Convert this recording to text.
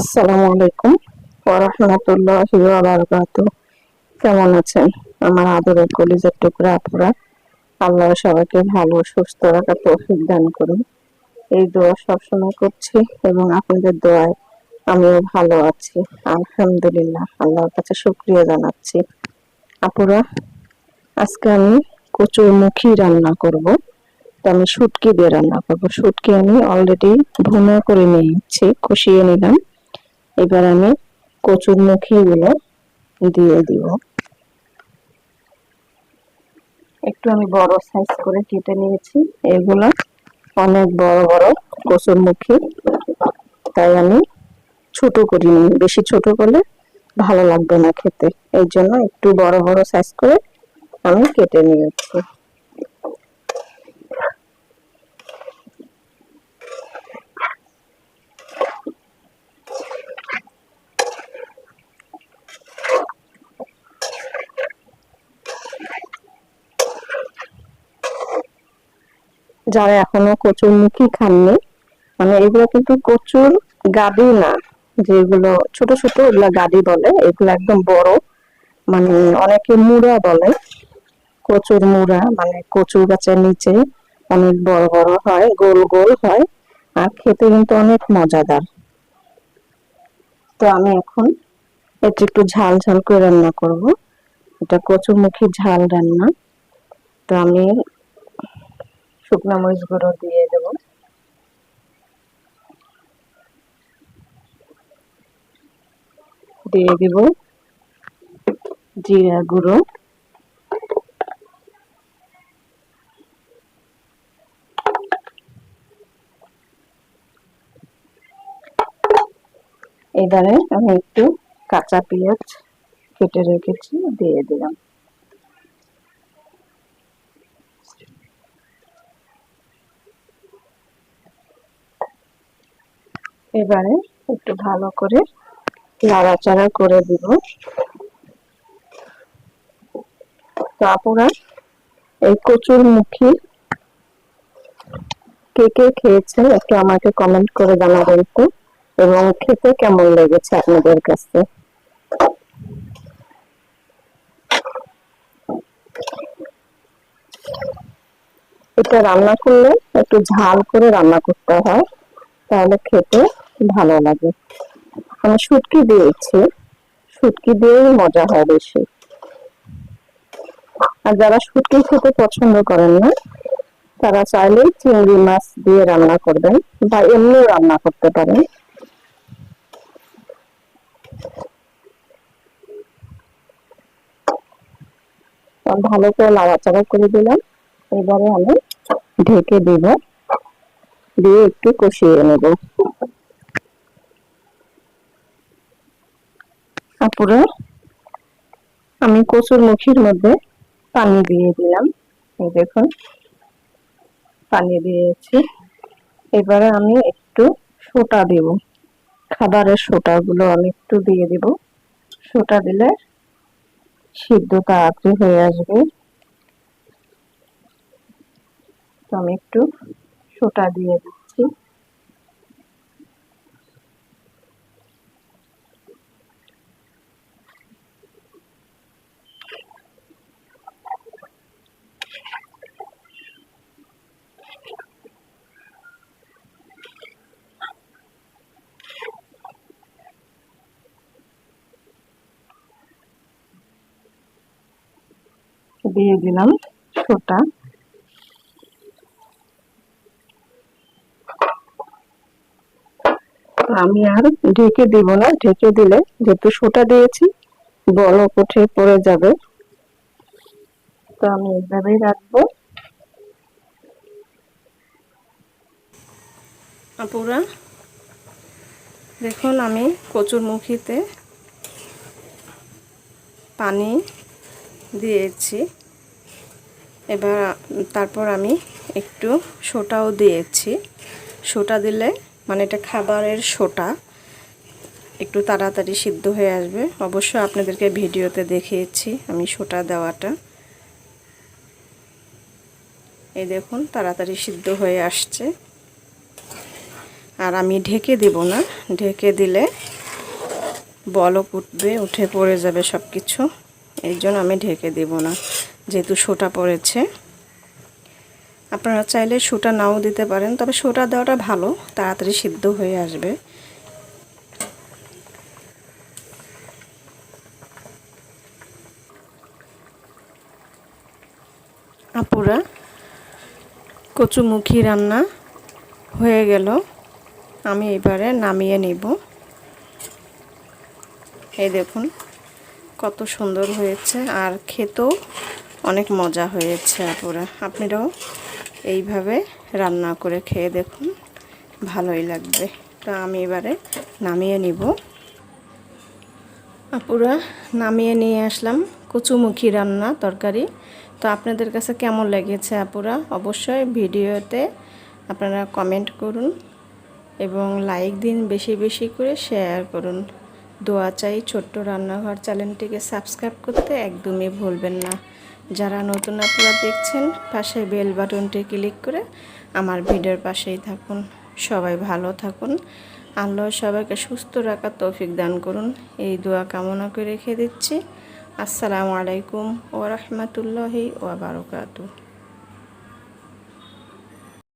আসসালামু আলাইকুম বারকাত কেমন আছেন? আমার আদরের কলিজার টুকরা আপুরা, আল্লাহ সবাইকে ভালো, সুস্থ রাখার তৌফিক দান করুন। এই দোয়া সবসময় করছি এবং আপনাদের দোয়ায় আমিও ভালো আছি, আলহামদুলিল্লাহ, আল্লাহর কাছে শুক্রিয়া জানাচ্ছি। আপুরা, আজকে আমি কচুর মুখী রান্না করব। তো আমি শুটকি দিয়ে রান্না করব। শুটকি আমি অলরেডি ভুনা করে নিয়েছি, কষিয়ে নিলাম। এবার আমি কচুর মুখিগুলো দিয়ে দিব। একটু আমি বড় সাইজ করে কেটে নিয়েছি। এগুলো অনেক বড় বড় কচুর মুখি। তাই আমি ছোট করিনি। বেশি ছোট করলে ভালো লাগবে না খেতে। এই জন্য একটু বড় বড় সাইজ করে আমি কেটে নিয়েছি। যারা এখনও কচুর মুখী খাননি মানে এগুলো কিন্তু কচুর গাদি না, যেগুলো ছোট ছোট এগুলা গাদি বলে, এগুলো একদম বড় মানে অনেকে মুড়া বলে, কচুর মুড়া মানে কচুর গাছের নিচে অনেক বড় বড় হয়, গোল গোল হয়, আর খেতে কিন্তু অনেক মজাদার। তো আমি এখন এটা একটু ঝাল ঝাল করে রান্না করব। এটা কচুরমুখী ঝাল রান্না। তো আমি শুকনো মরিচ গুঁড়ো দিয়ে দেব। দিয়ে দিব জিরা গুঁড়ো। এবারে আমি একটু কাঁচা পেঁয়াজ কেটে রেখেছি, দিয়ে দিলাম। এবারে একটু ভালো করে নাড়াচাড়া করে দিব। তো আপুরা এই কচুর মুখী কে কে খেয়েছেন একটু আমাকে কমেন্ট করে জানাবেন তো, এবং খেতে কেমন লেগেছে আপনাদের কাছে? এটা রান্না করলে একটু ঝাল করে রান্না করতে হয়, তাহলে খেতে ভালো লাগে। আমি শুটকি দিয়েছি। শুটকি দিয়েই মজা হয় বেশি। আর যারা শুটকি খেতে পছন্দ করেন না, তারা চাইলে চিংড়ি মাছ দিয়ে রান্না করবেন বা এমনিও রান্না করতে পারেন। ভালো করে নাড়াচাড়া করে দিলাম। এবারে আমি ঢেকে দিব। দিয়ে একটু কষিয়ে নেব। তারপরে আমি কচুর মুখির মধ্যে পানি দিয়ে দিলাম। এই দেখুন, পানি দিয়েছি। এবারে আমি একটু সোটা দেব। খাবারের সোটা গুলো আমি একটু দিয়ে দিব। সোটা দিলে সিদ্ধ তাড়াতাড়ি হয়ে আসবে। তো আমি একটু সোটা দিয়ে দিচ্ছি। দিয়ে দিলাম সোটা। আমি আর ঢেকে দিব না, ঢেকে দিলে যেহেতু সোটা দিয়েছি বড় উঠে পড়ে যাবে। তো আমি এইভাবেই রাখব। আপুরা, দেখুন আমি কচুর মুখিতে পানি দিয়েছি। এবার তারপর আমি একটু সোটাও দিয়েছি। সোটা দিলে মানে এটা খাবারের সোটা একটু তাড়াতাড়ি সিদ্ধ হয়ে আসবে। অবশ্য আপনাদেরকে ভিডিওতে দেখিয়েছি আমি সোটা দেওয়াটা। এই দেখুন, তাড়াতাড়ি সিদ্ধ হয়ে আসছে। আর আমি ঢেকে দেব না। ঢেকে দিলে বলক উঠবে, উঠে পড়ে যাবে সব কিছু এই জন্য আমি ঢেকে দেব না। যেহেতু সোটা পড়েছে। আপনারা চাইলে সোটা নাও দিতে পারেন, তবে সোটা দেওয়াটা ভালো, তাড়াতাড়ি সিদ্ধ হয়ে আসবে। আপুরা, কচুমুখী রান্না হয়ে গেল। আমি এবারে নামিয়ে নিব। এই দেখুন, কত সুন্দর হয়েছে, আর খেতেও অনেক মজা হয়েছে আপুরা। আপনারাও এইভাবে রান্না করে খেয়ে দেখুন, ভালোই লাগবে। তো আমি এবারে নামিয়ে নিব। আপুরা, নামিয়ে নিয়ে আসলাম কচুমুখী রান্না তরকারি। তো আপনাদের কাছে কেমন লেগেছে আপুরা? অবশ্যই ভিডিওতে আপনারা কমেন্ট করুন এবং লাইক দিন, বেশি বেশি করে শেয়ার করুন। দোয়া চাই ছোট্ট রান্নাঘর চ্যানেলটিকে সাবস্ক্রাইব করতে একদমই ভুলবেন না। যারা নতুন আপনারা দেখছেন পাশে বেল বাটনটি ক্লিক করে আমার ভিডিওর পাশেই থাকুন। সবাই ভালো থাকুন। আল্লাহ সবাইকে সুস্থ রাখার তৌফিক দান করুন। এই দোয়া কামনা করে রেখে দিচ্ছি। আসসালামু আলাইকুম ও রহমতুল্লাহি ওয়া ওবরাকাতুহ